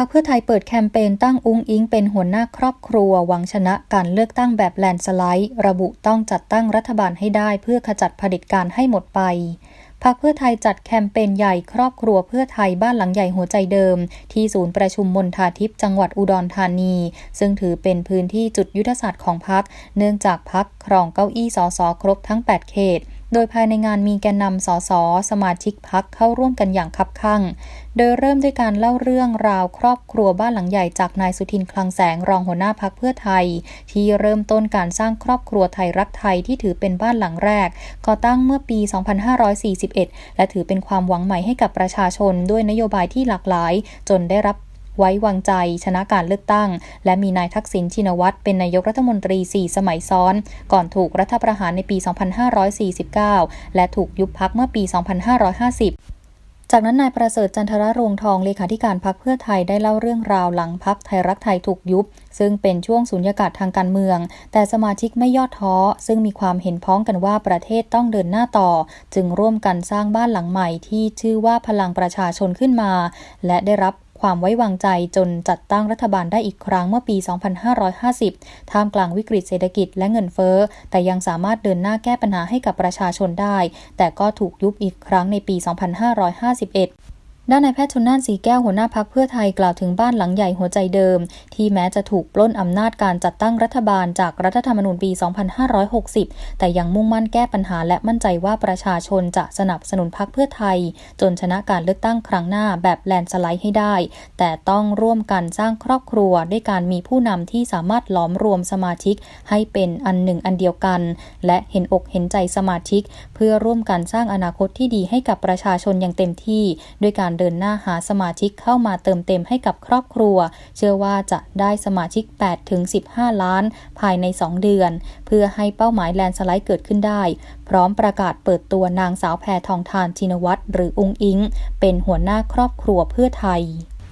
รรคเพื่อไทยเปิดแคมเปญตั้งอุ้งอิงเป็นหัวหน้าครอบครัวหวังชนะการเลือกตั้งแบบแลนสไลด์ ระบุต้องจัดตั้งรัฐบาลให้ได้เพื่อขจัดเผด็จการให้หมดไปพรรคเพื่อไทยจัดแคมเปญใหญ่ครอบครัวเพื่อไทยบ้านหลังใหญ่หัวใจเดิม ที่ศูนย์ประชุมมณฑาทิพย์จังหวัดอุดรธานี ซึ่งถือเป็นพื้นที่จุดยุทธศาสตร์ของพรรคเนื่องจากพรรคครองเก้าอี้สสครบทั้ง 8 เขต โดยภายในงานมีแกนนำสสสมาชิกพักเข้าร่วมกันอย่างคับคั่ง โดยเริ่มด้วยการเล่าเรื่องราวครอบครัวบ้านหลังใหญ่จากนายสุทินคลังแสงรองหัวหน้าพักเพื่อไทย ที่เริ่มต้นการสร้างครอบครัวไทยรักไทยที่ถือเป็นบ้านหลังแรกก่อตั้งเมื่อปี 2541 และถือเป็นความหวังใหม่ให้กับประชาชนด้วยนโยบายที่หลากหลาย จนได้รับ ไว้วางใจชนะการเลือกตั้ง และมีนายทักษิณชินวัตรเป็นนายกรัฐมนตรี 4 สมัยซ้อน ก่อนถูกรัฐประหารในปี 2549 และถูกยุบพักเมื่อปี 2550จากนั้นนายประเสริฐจันทรรวงทองเลขาธิการพักเพื่อไทยได้เล่าเรื่องราวหลังพักไทยรักไทยถูกยุบ ซึ่งเป็นช่วงสุญญากาศทางการเมือง แต่สมาชิกไม่ย่อท้อ ซึ่งมีความเห็นพ้องกันว่าประเทศต้องเดินหน้าต่อ จึงร่วมกันสร้างบ้านหลังใหม่ที่ชื่อว่าพลังประชาชนขึ้นมา และได้รับ ความไว้วางใจจนจัดตั้งรัฐบาลได้อีกครั้งเมื่อปี 2550 ท่ามกลางวิกฤตเศรษฐกิจและเงินเฟ้อ แต่ยังสามารถเดินหน้าแก้ปัญหาให้กับประชาชนได้ แต่ก็ถูกยุบอีกครั้งในปี 2551 ด้านนายแพทย์ชนน่านสีแก้วหัวหน้าพักเพื่อไทยกล่าวถึงบ้านหลังใหญ่หัวใจเดิม ที่แม้จะถูกปล้นอำนาจการจัดตั้งรัฐบาลจากรัฐธรรมนูญปี 2560 แต่ยังมุ่งมั่นแก้ปัญหาและมั่นใจว่าประชาชนจะสนับสนุนพักเพื่อไทย จนชนะการเลือกตั้งครั้งหน้าแบบแลนสไลด์ให้ได้ แต่ต้องร่วมกันสร้างครอบครัว ด้วยการมีผู้นำที่สามารถหลอมรวมสมาชิก ให้เป็นอันหนึ่งอันเดียวกัน และเห็นอกเห็นใจสมาชิก เพื่อร่วมกันสร้างอนาคตที่ดีให้กับประชาชนอย่างเต็มที่ ด้วยการเดินหน้าหาสมาชิกเข้ามาเติมเต็มให้กับครอบครัว เชื่อว่าจะได้สมาชิก8-15 ล้าน ภายใน 2 เดือน เพื่อให้เป้าหมายแลนสไลด์เกิดขึ้นได้ พร้อมประกาศเปิดตัวนางสาวแพทองทานชินวัตรหรือองค์อิง เป็นหัวหน้าครอบครัวเพื่อไทย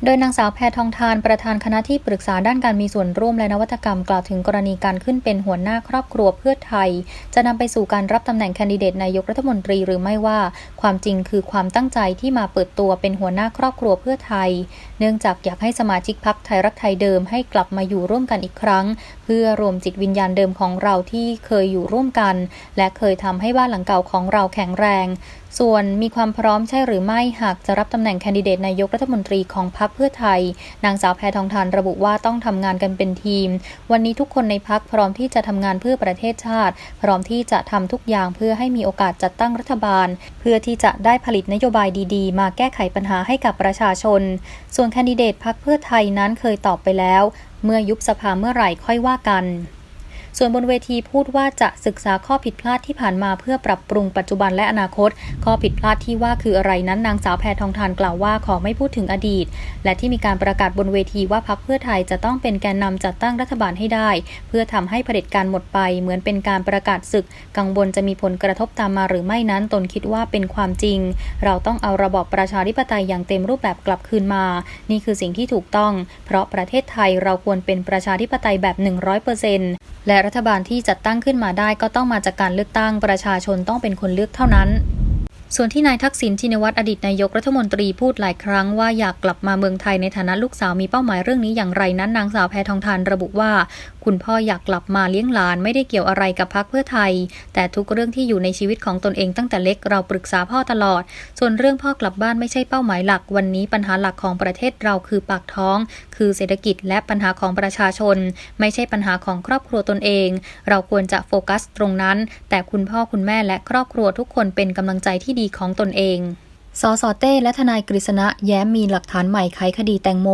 โดยนางสาวแพทองทานประธานคณะที่ปรึกษาด้านการมีส่วนร่วมและนวัตกรรมกล่าวถึงกรณีการขึ้นเป็นหัวหน้าครอบครัวเพื่อไทย จะนำไปสู่การรับตำแหน่งแคนดิเดตนายกรัฐมนตรีหรือไม่ว่า ความจริงคือความตั้งใจที่มาเปิดตัวเป็นหัวหน้าครอบครัวเพื่อไทย เนื่องจากอยากให้สมาชิกพักไทยรักไทยเดิมให้กลับมาอยู่ร่วมกันอีกครั้ง เพื่อรวมจิตวิญญาณเดิมของเราที่เคยอยู่ร่วมกัน และเคยทำให้บ้านหลังเก่าของเราแข็งแรงส่วนมีความพร้อมใช่หรือไม่หากจะรับตำแหน่งแคนดิเดตนายกรัฐมนตรีของพรรคเพื่อไทย นางสาวแพทองทานระบุว่าต้องทำงานกันเป็นทีม วันนี้ทุกคนในพรรคพร้อมที่จะทำงานเพื่อประเทศชาติ พร้อมที่จะทำทุกอย่างเพื่อให้มีโอกาสจัดตั้งรัฐบาล เพื่อที่จะได้ผลิตนโยบายดีๆ มาแก้ไขปัญหาให้กับประชาชน ส่วนแคนดิเดตพรรคเพื่อไทยนั้นเคยตอบไปแล้ว เมื่อยุบสภาเมื่อไหร่ค่อยว่ากัน ส่วนบนเวทีพูดว่าจะศึกษาข้อผิดพลาดที่ผ่านมาเพื่อปรับปรุงปัจจุบันและอนาคต ข้อผิดพลาดที่ว่าคืออะไรนั้นนางสาวแพทองทานกล่าวว่าขอไม่พูดถึงอดีต และที่มีการประกาศบนเวทีว่าพรรคเพื่อไทยจะต้องเป็นแกนนำจัดตั้งรัฐบาลให้ได้ เพื่อทำให้เผด็จการหมดไป เหมือนเป็นการประกาศศึก กังวลจะมีผลกระทบตามมาหรือไม่นั้นตนคิดว่าเป็นความจริง เราต้องเอาระบอบประชาธิปไตยอย่างเต็มรูปแบบกลับคืนมา นี่คือสิ่งที่ถูกต้อง เพราะประเทศไทยเราควรเป็นประชาธิปไตยแบบ 100%และรัฐบาลที่จัดตั้งขึ้นมาได้ก็ต้องมาจากการเลือกตั้งประชาชนต้องเป็นคนเลือกเท่านั้น ส่วนที่นายทักษิณชินวัตรอดีตนายกรัฐมนตรีพูดหลายครั้งว่าอยากกลับมาเมืองไทยในฐานะลูกสาวมีเป้าหมายเรื่องนี้อย่างไรนั้นนางสาวแพทองทานระบุว่า คุณพ่ออยากกลับมาเลี้ยงหลานไม่ได้เกี่ยวอะไรกับพรรคเพื่อไทย แต่ทุกเรื่องที่อยู่ในชีวิตของตนเองตั้งแต่เล็กเราปรึกษาพ่อตลอด ส่วนเรื่องพ่อกลับบ้านไม่ใช่เป้าหมายหลัก วันนี้ปัญหาหลักของประเทศเราคือปากท้อง คือเศรษฐกิจและปัญหาของประชาชน ไม่ใช่ปัญหาของครอบครัวตนเอง เราควรจะโฟกัสตรงนั้น แต่คุณพ่อคุณแม่และครอบครัวทุกคนเป็นกำลังใจที่ดีของตนเองสสเต้และทนายกฤษณะแย้มมีหลักฐานใหม่ไขคดีแตงโม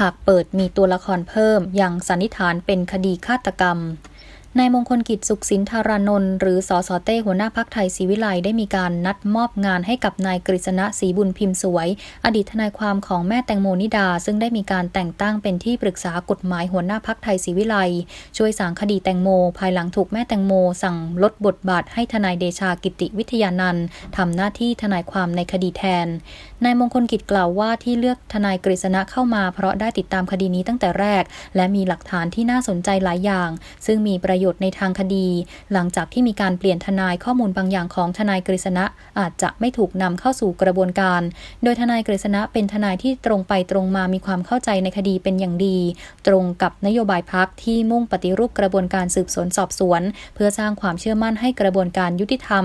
หากเปิดมีตัวละครเพิ่มยังสันนิษฐานเป็นคดีฆาตกรรม นายมงคลกิจสุขสินธารานนท์หรือสสเต้หัวหน้าพักไทยศรีวิไลได้มีการนัดมอบงานให้กับนายกฤษณะศรีบุญพิมพ์สวย อดีตทนายความของแม่แตงโมนิดา ซึ่งได้มีการแต่งตั้งเป็นที่ปรึกษากฎหมายหัวหน้าพักไทยศรีวิไลช่วยสางคดีแตงโม ภายหลังถูกแม่แตงโม สั่งลดบทบาทให้ทนายเดชากิติวิทยานันท์ทำหน้าที่ทนายความในคดีแทนนายมงคลกิจกล่าวว่าที่เลือกทนายกฤษณะเข้ามา เพราะได้ติดตามคดีนี้ตั้งแต่แรก และมีหลักฐานที่น่าสนใจหลายอย่าง ซึ่งมีประประโยชน์ในทางคดี หลังจากที่มีการเปลี่ยนทนายข้อมูลบางอย่างของทนายกฤษณะอาจจะไม่ถูกนำเข้าสู่กระบวนการ โดยทนายกฤษณะเป็นทนายที่ตรงไปตรงมามีความเข้าใจในคดีเป็นอย่างดี ตรงกับนโยบายพักที่มุ่งปฏิรูปกระบวนการสืบสวนสอบสวน เพื่อสร้างความเชื่อมั่นให้กระบวนการยุติธรรม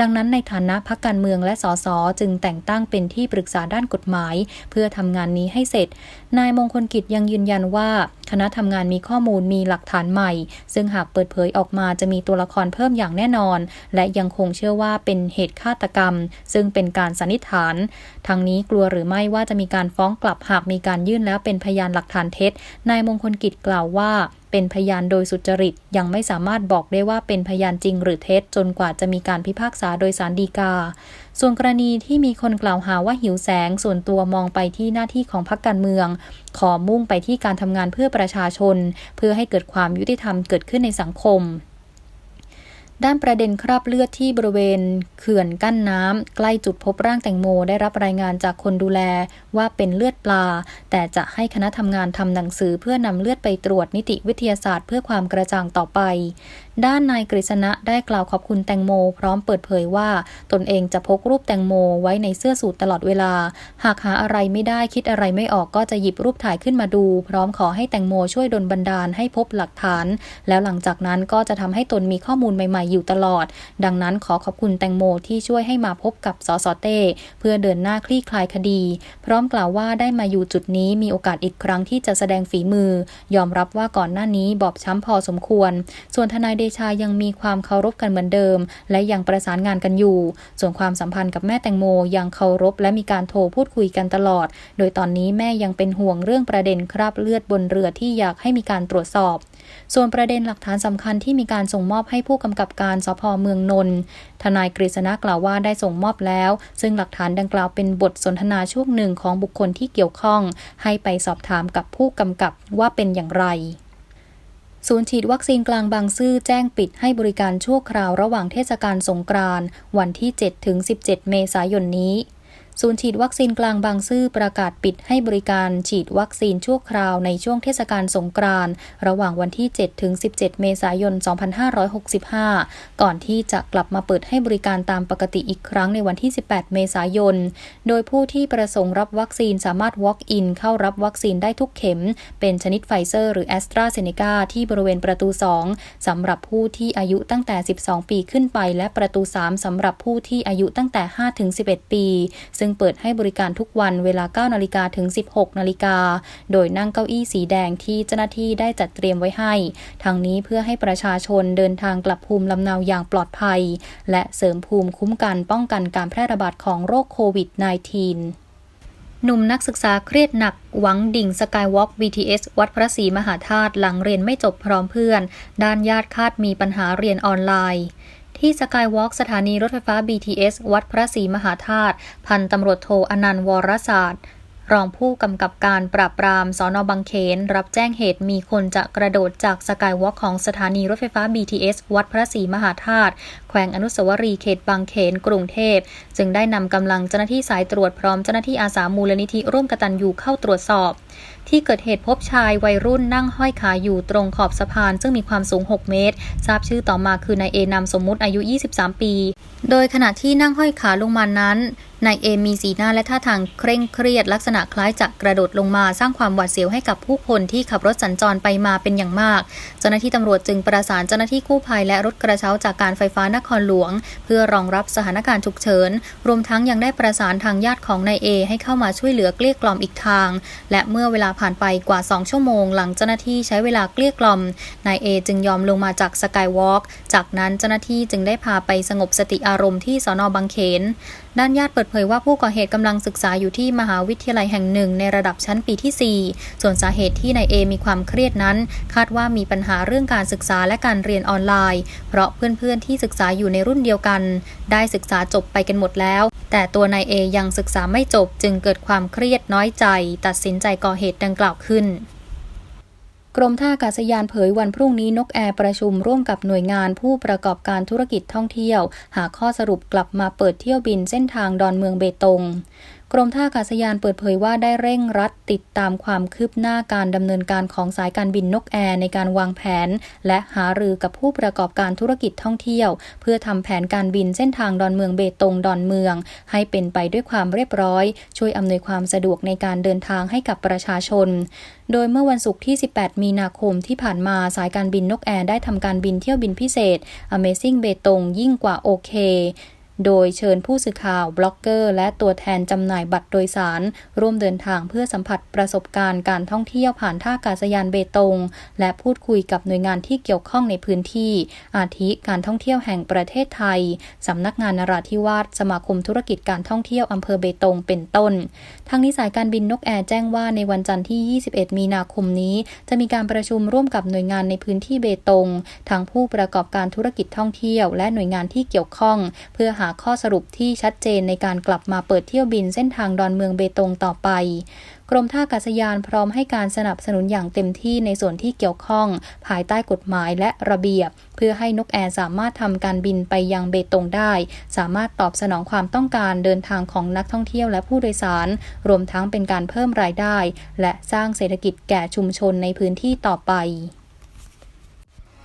ดังนั้นในฐานะพักการเมืองและสสจึงแต่งตั้งเป็นที่ปรึกษาด้านกฎหมาย เพื่อทำงานนี้ให้เสร็จ นายมงคลกิจยังยืนยันว่า ณะทำงานมีข้อมูลมีหลักฐานใหม่ ซึ่งหากเปิดเผยออกมาจะมีตัวละครเพิ่มอย่างแน่นอน และยังคงเชื่อว่าเป็นเหตุฆาตกรรม ซึ่งเป็นการสันนิษฐานทางนี้กลัวหรือไม่ว่าจะมีการฟ้องกลับหากมีการยื่นแล้วเป็นพยานหลักฐานเท็จนายมงคลกิจกล่าวว่า เป็นพยานโดยสุจริต ยังไม่สามารถบอกได้ว่าเป็นพยานจริงหรือเท็จจนกว่าจะมีการพิพากษาโดยสารดีกา ส่วนกรณีที่มีคนกล่าวหาว่าหิวแสง ส่วนตัวมองไปที่หน้าที่ของพรรคการเมือง ขอมุ่งไปที่การทำงานเพื่อประชาชน เพื่อให้เกิดความยุติธรรมเกิดขึ้นในสังคม ด้านประเด็นคราบเลือดที่บริเวณ เขื่อนกั้นน้ำใกล้จุดพบร่างแตงโม ได้รับรายงานจากคนดูแลว่าเป็นเลือดปลา แต่จะให้คณะทำงานทำหนังสือเพื่อนำเลือดไปตรวจนิติวิทยาศาสตร์ เพื่อความกระจ่างต่อไป ด้านนายกฤษณะได้กล่าวขอบคุณแตงโม พร้อมเปิดเผยว่า ตนเองจะพกรูปแตงโมไว้ในเสื้อสูทตลอดเวลา หากหาอะไรไม่ได้คิดอะไรไม่ออกก็จะหยิบรูปถ่ายขึ้นมาดู พร้อมขอให้แตงโมช่วยดลบันดาลให้พบหลักฐาน แล้วหลังจากนั้นก็จะทำให้ตนมีข้อมูลใหม่ ๆ อยู่ตลอด ดังนั้นขอขอบคุณแตงโมที่ช่วยให้มาพบกับสสเต้เพื่อเดินหน้าคลี่คลายคดี พร้อมกล่าวว่าได้มาอยู่จุดนี้มีโอกาสอีกครั้งที่จะแสดงฝีมือ ยอมรับว่าก่อนหน้านี้บอบช้ำพอสมควร ส่วนทนายเดดชายังมีความเคารพกันเหมือนเดิม และยังประสานงานกันอยู่ ส่วนความสัมพันธ์กับแม่แตงโมยังเคารพและมีการโทรพูดคุยกันตลอด โดยตอนนี้แม่ยังเป็นห่วงเรื่องประเด็นคราบเลือดบนเรือที่อยากให้มีการตรวจสอบ ส่วนประเด็นหลักฐานสำคัญที่มีการส่งมอบให้ผู้กำกับการสพเมืองนนท์ทนายกฤษณะกล่าวว่าได้ส่งมอบแล้ว ซึ่งหลักฐานดังกล่าวเป็นบทสนทนาช่วงหนึ่งของบุคคลที่เกี่ยวข้อง ให้ไปสอบถามกับผู้กำกับว่าเป็นอย่างไร ศูนย์ฉีดวัคซีนกลางบางซื่อแจ้งปิดให้บริการชั่วคราวระหว่างเทศกาลสงกรานต์วันที่ 7 ถึง 17 เมษายนนี้ ศูนย์ฉีดวัคซีนกลางบางซื่อประกาศปิดให้บริการฉีดวัคซีนชั่วคราวในช่วงเทศกาลสงกรานต์ระหว่างวันที่ 7 ถึง 17 เมษายน 2565 ก่อนที่จะกลับมาเปิดให้บริการตามปกติอีกครั้งในวันที่ 18 เมษายน โดยผู้ที่ประสงค์รับวัคซีนสามารถ walk in เข้ารับวัคซีนได้ทุกเข็ม เป็นชนิดไฟเซอร์หรือแอสตราเซเนกาที่บริเวณประตู 2สำหรับผู้ที่อายุตั้งแต่ 12 ปีขึ้นไป และประตู 3สำหรับผู้ที่อายุตั้งแต่ 5 ถึง 11 ปีซึ่งเปิดให้บริการทุกวันเวลา 9 นาฬิกาถึง 16 นาฬิกา โดยนั่งเก้าอี้สีแดงที่เจ้าหน้าที่ได้จัดเตรียมไว้ให้ ทางนี้เพื่อให้ประชาชนเดินทางกลับภูมิลำเนาอย่างปลอดภัย และเสริมภูมิคุ้มกันป้องกันการแพร่ระบาดของโรคโควิด -19 หนุ่มนักศึกษาเครียดหนัก หวังดิ่งสกายวอล์ก BTS วัดพระศรีมหาธาตุหลังเรียนไม่จบพร้อมเพื่อน ด้านญาติคาดมีปัญหาเรียนออนไลน์ ที่สกายวอล์กสถานีรถไฟฟ้า BTS วัดพระศรีมหาธาตุ พันตำรวจโทอนันต์วรศาสตร์ รองผู้กำกับการปราบปรามสอนอบางเขน รับแจ้งเหตุมีคนจะกระโดดจากสกายวอล์กของสถานีรถไฟฟ้า BTS วัดพระศรีมหาธาตุแขวงอนุสาวรีย์เขตบางเขน กรุงเทพ จึงได้นำกำลังเจ้าหน้าที่สายตรวจพร้อมเจ้าหน้าที่อาสามูลนิธิร่วมกตันยูเข้าตรวจสอบ ที่เกิดเหตุพบชายวัยรุ่นนั่งห้อยขาอยู่ตรงขอบสะพาน ซึ่งมีความสูง 6 เมตร ทราบชื่อต่อมาคือนายเอนามสมมุติอายุ 23 ปี โดยขณะที่นั่งห้อยขาลงมานั้น นายเอมีสีหน้าและท่าทางเคร่งเครียดลักษณะคล้ายจะกระโดดลงมาสร้างความหวาดเสียวให้กับผู้คนที่ขับรถสัญจรไปมาเป็นอย่างมาก เจ้าหน้าที่ตำรวจจึงประสานเจ้าหน้าที่กู้ภัยและรถกระเช้าจากการไฟฟ้านครหลวง เพื่อรองรับสถานการณ์ฉุกเฉิน รวมทั้งยังได้ประสานทางญาติของนายเอให้เข้ามาช่วยเหลือเกลี้ยกล่อมอีกทาง และเมื่อเวลาผ่านไปกว่า 2 ชั่วโมง หลังเจ้าหน้าที่ใช้เวลาเกลี้ยกล่อมนายเอจึงยอมลงมาจากสกายวอล์กจากนั้นเจ้าหน้าที่จึงได้พาไปสงบสติอารมณ์ที่สอนอบางเขน ด้านญาติเปิดผยว่าผู้ก่อเหตุกำลังศึกษาอยู่ที่มหาวิทยาลัยแห่งหนึ่ง ในระดับชั้นปีที่ 4 ส่วนสาเหตุที่นายเอมีความเครียดนั้น คาดว่ามีปัญหาเรื่องการศึกษาและการเรียนออนไลน์ เพราะเพื่อนๆที่ศึกษาอยู่ในรุ่นเดียวกัน ได้ศึกษาจบไปกันหมดแล้ว แต่ตัวนายเอยังศึกษาไม่จบจึงเกิดความเครียดน้อยใจ ตัดสินใจก่อเหตุดังกล่าวขึ้น กรมท่าอากาศยานเผยวันพรุ่งนี้นกแอร์ประชุมร่วมกับหน่วยงานผู้ประกอบการธุรกิจท่องเที่ยว หาข้อสรุปกลับมาเปิดเที่ยวบินเส้นทางดอนเมืองเบตง กรมท่าอากาศยานเปิดเผยว่าได้เร่งรัดติดตามความคืบหน้าการดำเนินการของสายการบินนกแอร์ในการวางแผน และหารือกับผู้ประกอบการธุรกิจท่องเที่ยว เพื่อทำแผนการบินเส้นทางดอนเมืองเบตงดอนเมือง ให้เป็นไปด้วยความเรียบร้อย ช่วยอำนวยความสะดวกในการเดินทางให้กับประชาชน โดยเมื่อวันศุกร์ที่ 18 มีนาคมที่ผ่านมาสายการบินนกแอร์ได้ทำการบินเที่ยวบินพิเศษ Amazing เบตงยิ่งกว่าโอเค โดยเชิญผู้สื่อข่าว บล็อกเกอร์ และตัวแทนจำหน่ายบัตรโดยสาร ร่วมเดินทางเพื่อสัมผัสประสบการณ์การท่องเที่ยวผ่านท่าอากาศยานเบตง และพูดคุยกับหน่วยงานที่เกี่ยวข้องในพื้นที่ อาทิการท่องเที่ยวแห่งประเทศไทย สำนักงานนราธิวาสสมาคมธุรกิจการท่องเที่ยวอำเภอเบตงเป็นต้น ทางนี้สายการบินนกแอร์แจ้งว่าในวันจันทร์ที่ 21 มีนาคมนี้ จะมีการประชุมร่วมกับหน่วยงานในพื้นที่เบตงทั้งผู้ประกอบการธุรกิจท่องเที่ยว และหน่วยงานที่เกี่ยวข้อง เพื่อหาาข้อสรุปที่ชัดเจนในการกลับมาเปิดเที่ยวบินเส้นทางดอนเมืองเบตงต่อไป กรมท่าอากาศยานพร้อมให้การสนับสนุนอย่างเต็มที่ในส่วนที่เกี่ยวข้อง ภายใต้กฎหมายและระเบียบ เพื่อให้นกแอร์สามารถทำการบินไปยังเบตงได้ สามารถตอบสนองความต้องการเดินทางของนักท่องเที่ยวและผู้โดยสาร รวมทั้งเป็นการเพิ่มรายได้ และสร้างเศรษฐกิจแก่ชุมชนในพื้นที่ต่อไป